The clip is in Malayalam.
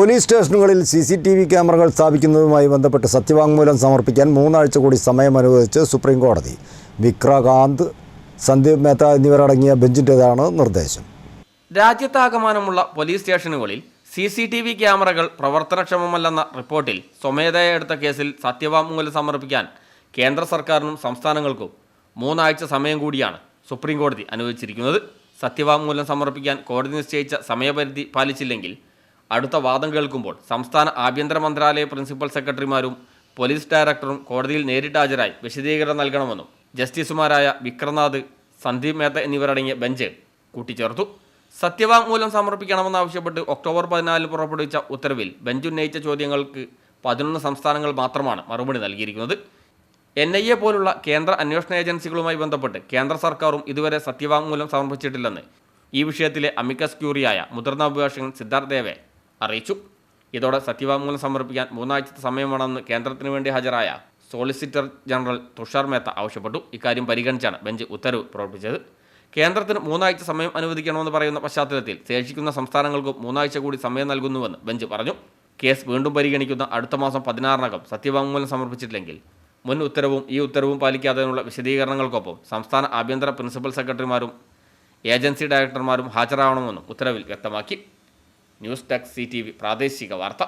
പോലീസ് സ്റ്റേഷനുകളിൽ സി സി ടി വി ക്യാമറകൾ സ്ഥാപിക്കുന്നതുമായി ബന്ധപ്പെട്ട് സത്യവാങ്മൂലം സമർപ്പിക്കാൻ മൂന്നാഴ്ച കൂടി സമയം അനുവദിച്ച് സുപ്രീം കോടതി വിക്രകാന്ത് സന്ദീപ് മേത്ത എന്നിവരടങ്ങിയ ബെഞ്ചിന്റേതാണ് നിർദ്ദേശം. രാജ്യത്താകമാനമുള്ള പോലീസ് സ്റ്റേഷനുകളിൽ സി സി ടി വി ക്യാമറകൾ പ്രവർത്തനക്ഷമമല്ലെന്ന റിപ്പോർട്ടിൽ സ്വമേധയ എടുത്ത കേസിൽ സത്യവാങ്മൂലം സമർപ്പിക്കാൻ കേന്ദ്ര സർക്കാരിനും സംസ്ഥാനങ്ങൾക്കും മൂന്നാഴ്ച സമയം കൂടിയാണ് സുപ്രീം കോടതി അനുവദിച്ചിരിക്കുന്നത്. സത്യവാങ്മൂലം സമർപ്പിക്കാൻ കോടതി നിശ്ചയിച്ച സമയപരിധി പാലിച്ചില്ലെങ്കിൽ അടുത്ത വാദം കേൾക്കുമ്പോൾ സംസ്ഥാന ആഭ്യന്തര മന്ത്രാലയ പ്രിൻസിപ്പൽ സെക്രട്ടറിമാരും പോലീസ് ഡയറക്ടറും കോടതിയിൽ നേരിട്ട് ഹാജരായി വിശദീകരണം നൽകണമെന്നും ജസ്റ്റിസുമാരായ വിക്രനാഥ് സന്ദീപ് മേത്ത എന്നിവരടങ്ങിയ ബെഞ്ച് കൂട്ടിച്ചേർത്തു. സത്യവാങ്മൂലം സമർപ്പിക്കണമെന്നാവശ്യപ്പെട്ട് ഒക്ടോബർ പതിനാലിന് പുറപ്പെടുവിച്ച ഉത്തരവിൽ ബെഞ്ച് ഉന്നയിച്ച ചോദ്യങ്ങൾക്ക് പതിനൊന്ന് സംസ്ഥാനങ്ങൾ മാത്രമാണ് മറുപടി നൽകിയിരിക്കുന്നത്. എൻ ഐ എ പോലുള്ള കേന്ദ്ര അന്വേഷണ ഏജൻസികളുമായി ബന്ധപ്പെട്ട് കേന്ദ്ര സർക്കാരും ഇതുവരെ സത്യവാങ്മൂലം സമർപ്പിച്ചിട്ടില്ലെന്ന് ഈ വിഷയത്തിലെ അമിക്കസ് ക്യൂറിയായ മുതിർന്ന അഭിഭാഷകൻ സിദ്ധാർത്ഥ് ദേവെ അറിയിച്ചു. ഇതോടെ സത്യവാങ്മൂലം സമർപ്പിക്കാൻ മൂന്നാഴ്ചത്തെ സമയം വേണമെന്ന് കേന്ദ്രത്തിന് വേണ്ടി ഹാജരായ സോളിസിറ്റർ ജനറൽ തുഷാർ മേത്ത ആവശ്യപ്പെട്ടു. ഇക്കാര്യം പരിഗണിച്ചാണ് ബെഞ്ച് ഉത്തരവ് പുറപ്പെടുവിച്ചത്. കേന്ദ്രത്തിന് മൂന്നാഴ്ച സമയം അനുവദിക്കണമെന്ന് പറയുന്ന പശ്ചാത്തലത്തിൽ ശേഷിക്കുന്ന സംസ്ഥാനങ്ങൾക്കും മൂന്നാഴ്ച കൂടി സമയം നൽകുന്നുവെന്ന് ബെഞ്ച് പറഞ്ഞു. കേസ് വീണ്ടും പരിഗണിക്കുന്ന അടുത്ത മാസം പതിനാറിനകം സത്യവാങ്മൂലം സമർപ്പിച്ചിട്ടില്ലെങ്കിൽ മുൻ ഉത്തരവും ഈ ഉത്തരവും പാലിക്കാത്തതിനുള്ള വിശദീകരണങ്ങൾക്കൊപ്പം സംസ്ഥാന ആഭ്യന്തര പ്രിൻസിപ്പൽ സെക്രട്ടറിമാരും ഏജൻസി ഡയറക്ടർമാരും ഹാജരാകണമെന്നും ഉത്തരവിൽ വ്യക്തമാക്കി. ന്യൂസ് ഡെസ്ക് സി പ്രാദേശിക വാർത്ത